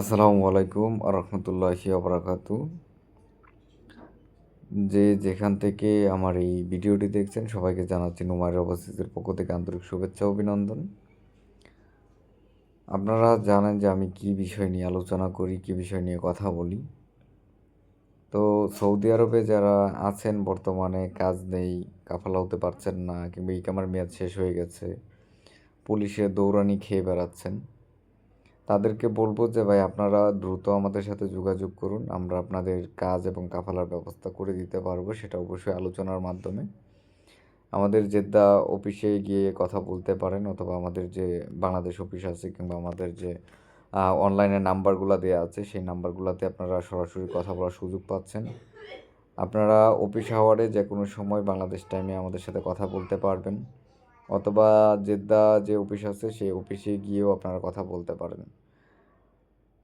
আসসালামু আলাইকুম রহমতুল্লাহি আবরাকাতু যে যেখান থেকে আমার এই ভিডিওটি দেখছেন, সবাইকে জানাচ্ছি নুমায়ের অবস্থিতির পক্ষ থেকে আন্তরিক শুভেচ্ছা, অভিনন্দন। আপনারা জানেন যে আমি কি বিষয় নিয়ে আলোচনা করি, কি বিষয় নিয়ে কথা বলি। তো সৌদি আরবে যারা আছেন, বর্তমানে কাজ নেই, কাফালা হতে পারছেন না, কিংবা ইকামার মেয়াদ শেষ হয়ে গেছে, পুলিশে দৌড়ানি খেয়ে বেড়াচ্ছেন। তাদেরকে বলব যে, ভাই, আপনারা দ্রুত আমাদের সাথে যোগাযোগ করুন। আমরা আপনাদের কাজ এবং কাফালার ব্যবস্থা করে দিতে পারব। সেটা অবশ্যই আলোচনার মাধ্যমে। আমাদের জেদ্দা অফিসে গিয়ে কথা বলতে পারেন অথবা আমাদের যে বাংলাদেশ অফিস আছে কিংবা আমাদের যে অনলাইনে নাম্বারগুলো দেওয়া আছে, সেই নাম্বারগুলোতে আপনারা সরাসরি কথা বলার সুযোগ পাচ্ছেন। আপনারা অফিস আওয়ারে যে কোনো সময় বাংলাদেশ টাইমে আমাদের সাথে কথা বলতে পারবেন। অথবা জেদ্দা যে অফিস আছে, সেই অফিসে গিয়েও আপনারা কথা বলতে পারেন।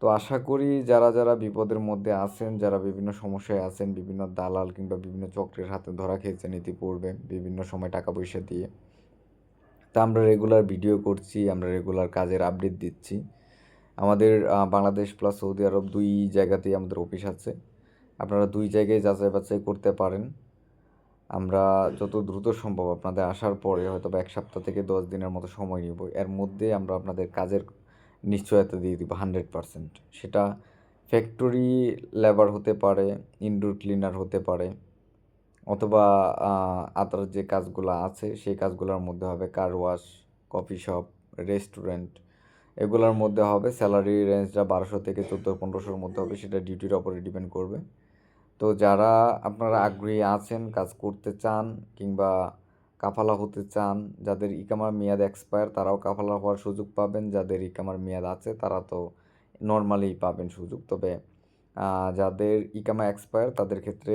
তো আশা করি যারা যারা বিপদের মধ্যে আছেন, যারা বিভিন্ন সমস্যায় আছেন, বিভিন্ন দালাল কিংবা বিভিন্ন চক্রের হাতে ধরা খেয়েছেন ইতিপূর্বে, বিভিন্ন সময় টাকা পয়সা দিয়ে, তা আমরা রেগুলার ভিডিও করছি, আমরা রেগুলার কাজের আপডেট দিচ্ছি। আমাদের বাংলাদেশ প্লাস সৌদি আরব দুই জায়গাতেই আমাদের অফিস আছে। আপনারা দুই জায়গায় যাচাই বাছাই করতে পারেন। আমরা যত দ্রুত সম্ভব আপনাদের আসার পরে হয়তো বা এক সপ্তাহ থেকে দশ দিনের মতো সময় নিব। এর মধ্যে আমরা আপনাদের কাজের নিশ্চয়তা দিয়ে দিব হান্ড্রেড পারসেন্ট। সেটা ফ্যাক্টরি লেবার হতে পারে ইনডোর ক্লিনার হতে পারে, অথবা আদার যে কাজগুলো আছে, সেই কাজগুলোর মধ্যে হবে car wash coffee shop restaurant এগুলোর মধ্যে হবে স্যালারি রেঞ্জটা বারোশো থেকে চোদ্দ পনেরোশোর মধ্যে হবে, সেটা ডিউটির ওপরে ডিপেন্ড করবে। তো যারা আপনারা আগ্রহী আছেন, কাজ করতে চান কিংবা কাফালা হতে চান, যাদের ইকামার মেয়াদ এক্সপায়ার তারাও কাফালা হওয়ার সুযোগ পাবেন। যাদের ইকামার মেয়াদ আছে, তারা তো নর্মালি পাবেন সুযোগ। তবে যাদের ইকামা এক্সপায়ার তাদের ক্ষেত্রে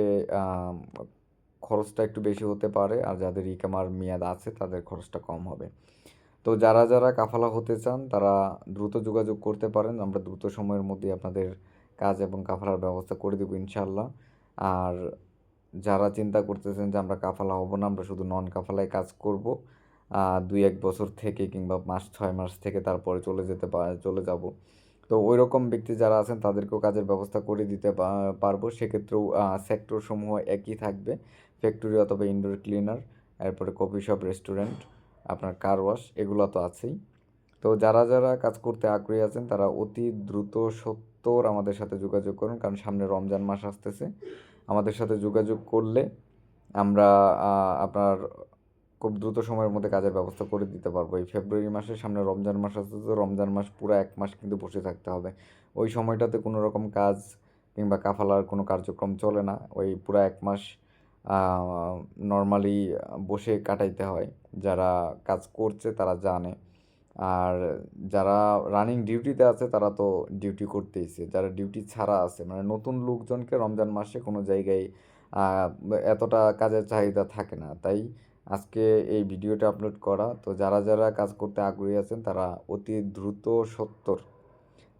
খরচটা একটু বেশি হতে পারে। আর যাদের ইকামার মেয়াদ আছে, তাদের খরচটা কম হবে। তো যারা যারা কাফালা হতে চান, তারা দ্রুত যোগাযোগ করতে পারেন। আমরা দ্রুত সময়ের মধ্যে আপনাদের কাজ এবং কাফালার ব্যবস্থা করে দেবো ইনশাল্লাহ আর যারা চিন্তা করতেছেন যে আমরা কাফালা হব না, আমরা শুধু নন কাফালায় কাজ করব দুই এক বছর থেকে কিংবা মাস, ছয় মাস থেকে তারপরে চলে যেতে চলে যাব। তো ওই রকম ব্যক্তি যারা আছেন, তাদেরকেও কাজের ব্যবস্থা করে দিতে পারব। সেক্ষেত্রেও সেক্টর সমূহ একই থাকবে। ফ্যাক্টরি অথবা ইনডোর ক্লিনার এরপরে কফি শপ রেস্টুরেন্ট আপনার কার ওয়াশ এগুলো তো আছেই। তো যারা যারা কাজ করতে আগ্রহী আছেন, তারা অতি দ্রুত সত্তর আমাদের সাথে যোগাযোগ করুন, কারণ সামনে রমজান মাস আসতেছে। আমাদের সাথে যোগাযোগ করলে আমরা আপনার খুব দ্রুত সময়ের মধ্যে কাজের ব্যবস্থা করে দিতে পারব। এই ফেব্রুয়ারি মাসের সামনে রমজান মাস আসতে তো রমজান মাস পুরো এক মাস কিন্তু বসে থাকতে হবে। ওই সময়টাতে কোনো রকম কাজ কিংবা কাফালার কোনো কার্যক্রম চলে না। ওই পুরো এক মাস নর্মালি বসে কাটাইতে হয়। যারা কাজ করছে তারা জানে। আর যারা রানিং ডিউটিতে আছে, তারা তো ডিউটি করতেইছে। যারা ডিউটি ছাড়া আছে মানে নতুন লোকজনকে রমজান মাসে কোনো জায়গায় এতটা কাজের চাহিদা থাকে না। তাই আজকে এই ভিডিওটা আপলোড করা। তো যারা যারা কাজ করতে আগ্রহী আছেন, তারা অতি দ্রুত সত্তর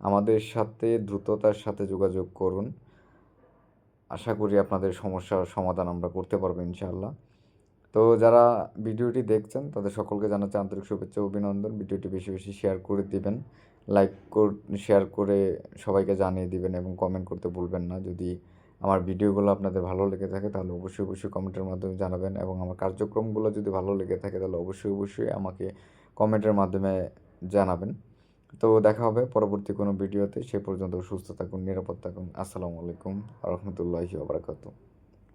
আমাদের সাথে দ্রুততার সাথে যোগাযোগ করুন। আশা করি আপনাদের সমস্যার সমাধান আমরা করতে পারব ইনশাআল্লাহ। তো যারা ভিডিওটি দেখছেন, তাদের সকলকে জানাচ্ছি আন্তরিক শুভেচ্ছা অভিনন্দন। ভিডিওটি বেশি বেশি শেয়ার করে দিবেন লাইক শেয়ার করে সবাইকে জানিয়ে দিবেন এবং কমেন্ট করতে ভুলবেন না। যদি আমার ভিডিওগুলো আপনাদের ভালো লেগে থাকে, তাহলে অবশ্যই অবশ্যই কমেন্টের মাধ্যমে জানাবেন এবং আমার কার্যক্রমগুলো যদি ভালো লেগে থাকে, তাহলে অবশ্যই অবশ্যই আমাকে কমেন্টের মাধ্যমে জানাবেন। তো দেখা হবে পরবর্তী কোনো ভিডিওতে। সে পর্যন্ত সুস্থ থাকুন, নিরাপদ থাকুন। আসসালামু আলাইকুম রহমতুল্লাহি আবরাকাতু